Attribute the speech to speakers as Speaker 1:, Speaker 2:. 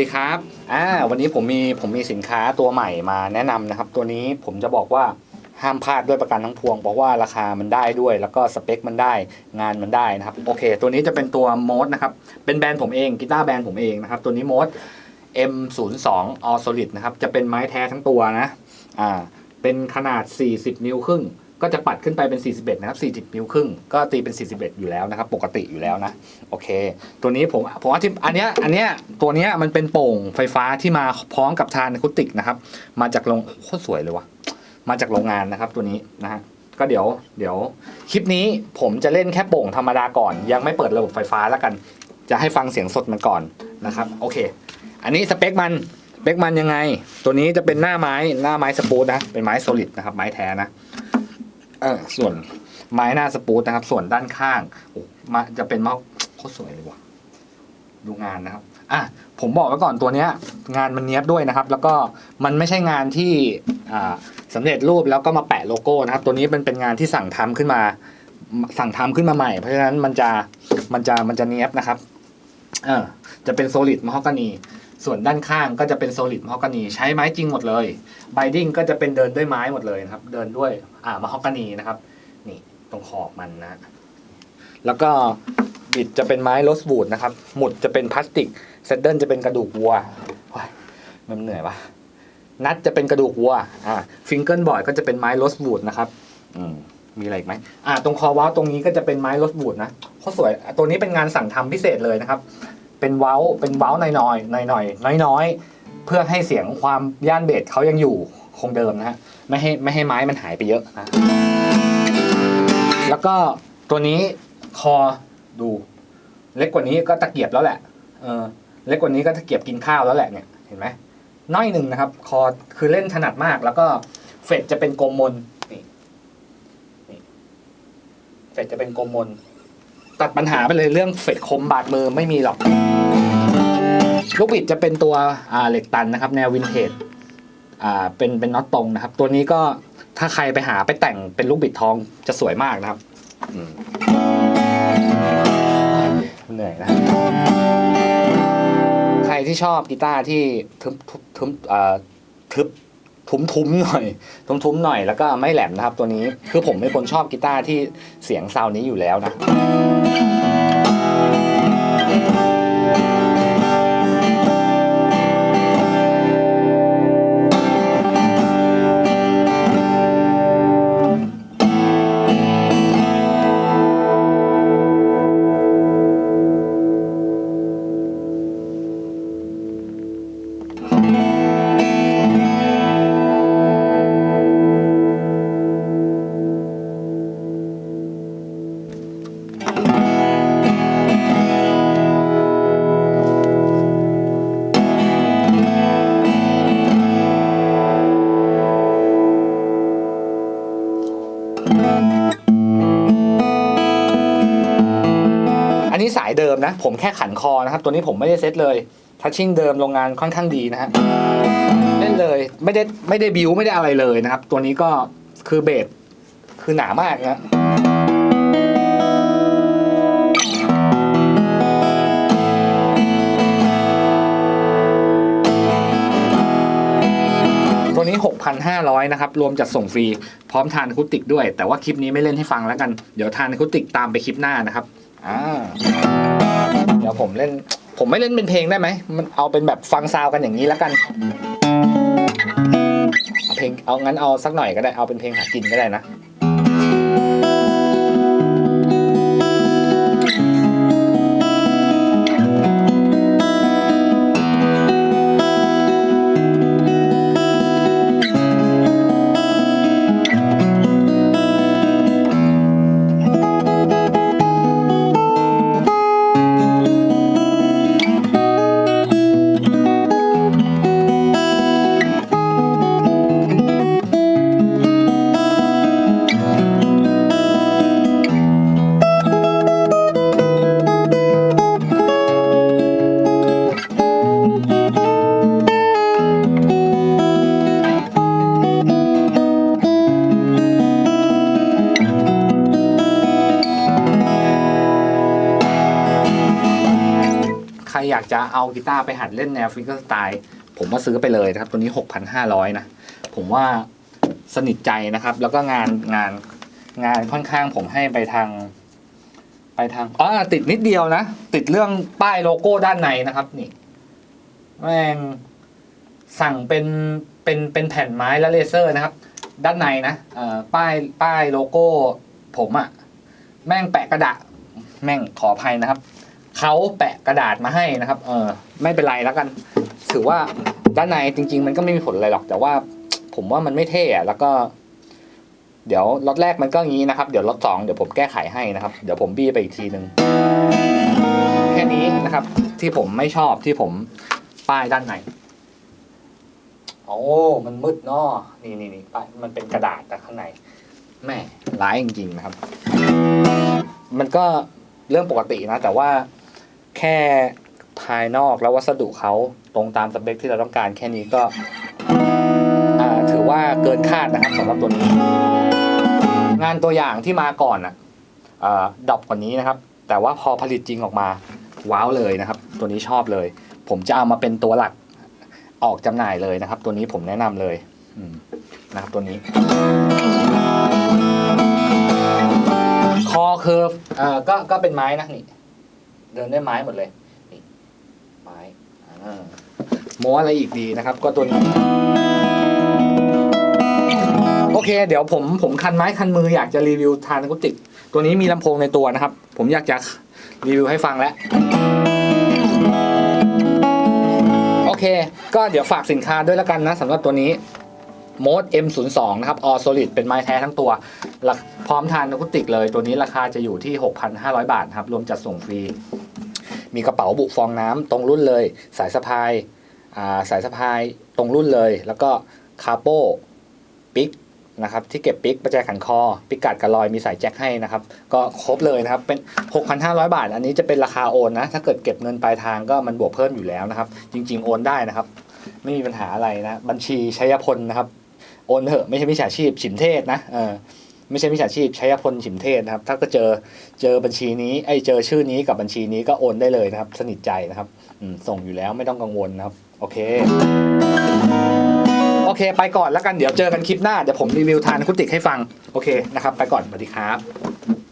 Speaker 1: ดีครับ อ่า วันนี้ผมมีผมมีสินค้าตัวใหม่มาแนะนำนะครับ ตัวนี้ผมจะบอกว่าห้ามพลาดด้วยประกันทั้งพวง เพราะว่าราคามันได้ด้วย แล้วก็สเปคมันได้งานมันได้นะครับ โอเค ตัวนี้จะเป็นตัวโมดนะครับ เป็นแบรนด์ผมเองกีตาร์แบรนด์ผมเองนะครับ ตัวนี้โมด M02 All Solid นะครับ จะเป็นไม้แท้ทั้งตัวนะ อ่า เป็นขนาด 40 นิ้วครึ่ง ก็จะปัดขึ้นไปเป็น 41 นะครับ 40 นิ้วครึ่ง ก็ตีเป็น 41 อยู่แล้วนะครับ ปกติอยู่แล้วนะ โอเค ตัวนี้ผมผมว่าที่อันเนี้ยอันเนี้ยตัวเนี้ยมันเป็นโป่งไฟฟ้าที่มาพร้อมกับทานอะคูติกนะครับ มาจากโรงโคตรสวยเลยวะมาจากโรงงานนะครับตัวนี้นะฮะก็เดี๋ยวเดี๋ยวคลิปนี้ผมจะเล่นแค่โป่งธรรมดาก่อน ยังไม่เปิดระบบไฟฟ้าแล้วกัน จะให้ฟังเสียงสดมันก่อนนะครับ โอเค อันนี้สเปคมันสเปคมันยังไง ตัวนี้จะเป็นหน้าไม้หน้าไม้สปูตนะเป็นไม้โซลิดนะครับไม้แท้นะ เออส่วนไม้หน้าสปูตนะครับ ส่วนด้านข้างโอ้มาจะเป็นเมาส์โคตรสวยเลยว่ะดูงานนะครับอะผมบอกไว้ก่อนตัวเนี้ย งานมันเนี้ยบด้วยนะครับ แล้วก็มันไม่ใช่งานที่อ่าสำเร็จรูปแล้วก็มาแปะโลโก้นะครับ ตัวนี้มันเป็นงานที่สั่งทำขึ้นมา สั่งทำขึ้นมาใหม่ เพราะฉะนั้นมันจะมันจะมันจะเนี้ยบนะครับเออจะเป็นโซลิดม a ฮอกกานี ส่วนด้านข้างก็จะเป็นโซลิดม a ฮอกกานีใช้ไม้จริงหมดเลยไบดิ้งก็จะเป็นเดินด้วยไม้หมดเลยนะครับ เดินด้วยอ่าม a ฮอกกานีนะครับ นี่ตรงขอบมันนะ แล้วก็บิดจะเป็นไม้โรสบูดนะครับ หมุดจะเป็นพลาสติกเซดเดิลจะเป็นกระดูกวัวว้ายมันเหนื่อยปะนัดจะเป็นกระดูกวัวอ่าฟิงเกิลบอร์ดก็จะเป็นไม้โรสบูดนะครับ อืมมีอะไรอีกไหมอ่า ตรงคอว้าวตรงนี้ก็จะเป็นไม้โรสบูดนะเขาสวย ตัวนี้เป็นงานสั่งทำพิเศษเลยนะครับ เป็นเว้าเป็นเว้าหน่อยหน่อยหน่อยหน่อยน้อยน้อยๆ เพื่อให้เสียงความย่านเบสเขายังอยู่คงเดิมนะฮะไม่ให้ไม่ให้ไม้มันหายไปเยอะนะ แล้วก็ตัวนี้คอดู เล็กกว่านี้ก็ตะเกียบแล้วแหละเออเล็กกว่านี้ก็ตะเกียบกินข้าวแล้วแหละเนี่ยเห็นไหมน้อยหนึ่งนะครับ คอคือเล่นถนัดมาก แล้วก็เฟดจะเป็นกลมมนนี่นี่เฟดจะเป็นกลมมน ตัดปัญหาไปเลยเรื่องเฟดคมบาดมือไม่มีหรอก ลูกบิดจะเป็นตัวอ่าเหล็กตันนะครับ แนววินเทจอ่าเป็นเป็นน็อตตรงนะครับ ตัวนี้ก็ถ้าใครไปหาไปแต่งเป็นลูกบิดทองจะสวยมากนะครับอืมเหนื่อยนะ ใครที่ชอบกีตาร์ที่ทึบทึบทึบอ่าทึบ ทุ้มๆหน่อยทุ้มทุ้มๆหน่อยแล้วก็ไม่แหลมนะครับตัวนี้ คือผมเป็นคนชอบกีตาร์ที่เสียงซาวนี้อยู่แล้วนะ ผมแค่ขันคอนะครับ ตัวนี้ผมไม่ได้เซตเลยทัชชิ่งเดิมโรงงานค่อนข้างดีนะฮะเล่นเลยไม่ได้ไม่ได้บิวไม่ได้อะไรเลยนะครับ ตัวนี้ก็คือเบสคือหนามากนะตัวนี้ 6,500 นะครับ รวมจัดส่งฟรี พร้อมทานคุติกด้วย แต่ว่าคลิปนี้ไม่เล่นให้ฟังแล้วกัน เดี๋ยวทานคุติกตามไปคลิปหน้านะครับ อ่า เดี๋ยวผมเล่น ผมไม่เล่นเป็นเพลงได้ไหม มันเอาเป็นแบบฟังซาวกันอย่างนี้แล้วกันเอาเพลง เอางั้นเอาสักหน่อยก็ได้ เอาเป็นเพลงหากินก็ได้นะากจะเอากีตาร์ไปหัดเล่นแนวฟิงเกอร์สไตล์ผมว่าซื้อไปเลยนะครับ ตัวนี้ 6,500 นะ ผมว่าสนิทใจนะครับ แล้วก็งานงานงานค่อนข้างผมให้ไปทาง ไปทางอ๋อติดนิดเดียวนะ ติดเรื่องป้ายโลโก้ด้านในนะครับ นี่แม่งสั่งเป็นเป็นเป็นแผ่นไม้และเลเซอร์นะครับ ด้านในนะป้ายป้ายโลโก้ ผมอะแม่งแปะกระดาษแม่งขออภัยนะครับ เขาแปะกระดาษมาให้นะครับ เออไม่เป็นไรแล้วกัน ถือว่าด้านในจริง ๆ มันก็ไม่มีผลอะไรหรอก แต่ว่าผมว่ามันไม่เท่อะแล้วก็ เดี๋ยวล็อตแรกมันก็งี้นะครับ เดี๋ยวล็อตสองเดี๋ยวผมแก้ไขให้นะครับ เดี๋ยวผมบี้ไปอีกทีหนึ่งแค่นี้นะครับ ที่ผมไม่ชอบที่ผมป้ายด้านในโอ้ มันมืดเนาะนี่นี่นี่ป้ายมันเป็นกระดาษแต่ข้างในแม่ร้ายจริงๆนะครับ มันก็เรื่องปกตินะ แต่ว่า แค่ภายนอกแล้ววัสดุเขาตรงตามสเปคที่เราต้องการแค่นี้ก็ถือว่าเกินคาดนะครับสำหรับตัวนี้ งานตัวอย่างที่มาก่อนอะดรอปกว่านี้นะครับ แต่ว่าพอผลิตจริงออกมาว้าวเลยนะครับ ตัวนี้ชอบเลย ผมจะเอามาเป็นตัวหลักออกจำหน่ายเลยนะครับ ตัวนี้ผมแนะนำเลยนะครับตัวนี้ คอเคิร์ฟก็ก็เป็นไม้นะนี่ เดินด้วยไม้หมดเลยนี่ไม้อ่าโม้อะไรอีกดีนะครับ ก็ตัวนี้โอเค เดี๋ยวผมผมคันไม้คันมืออยากจะรีวิวทานอะคูติก ตัวนี้มีลำโพงในตัวนะครับ ผมอยากจะรีวิวให้ฟังแล้วโอเค ก็เดี๋ยวฝากสินค้าด้วยแล้วกันนะสำหรับตัวนี้ m o d M02 นะครับ All Solid เป็นไม้แท้ทั้งตัว พร้อมทานอะคูติกเลย ตัวนี้ราคาจะอยู่ที่ 6,500 บาทครับ รวมจัดส่งฟรี มีกระเป๋าบุฟองน้ำตรงรุ่นเลย สายสะพายาสายสะพายตรงรุ่นเลย แล้วก็คาโป้ปิกนะครับที่เก็บปิกประแจขันคอ ปิกกัดกระลอยมีสายแจ็คให้นะครับ ก็ครบเลยนะครับ เป็น 6,500 บาท อันนี้จะเป็นราคาโอนนะ ถ้าเกิดเก็บเงินปลายทางก็มันบวกเพิ่มอยู่แล้วนะครับ จริง ๆ โอนได้นะครับ ไม่มีปัญหาอะไรนะ บัญชีชัยพลนะครับ โอนเถอะไม่ใช่มิจฉาชีพฉิมเทศนะเออไม่ใช่มิจฉาชีพชัยพลฉิมเทศนะครับ ถ้าก็เจอเจอบัญชีนี้ไอ้เจอชื่อนี้กับบัญชีนี้ก็โอนได้เลยนะครับ สนิทใจนะครับส่งอยู่แล้วไม่ต้องกังวลนะครับ โอเค โอเค ไปก่อนแล้วกันเดี๋ยวเจอกันคลิปหน้า เดี๋ยวผมรีวิวทานคุติกให้ฟัง โอเคนะครับ ไปก่อนสวัสดีครับ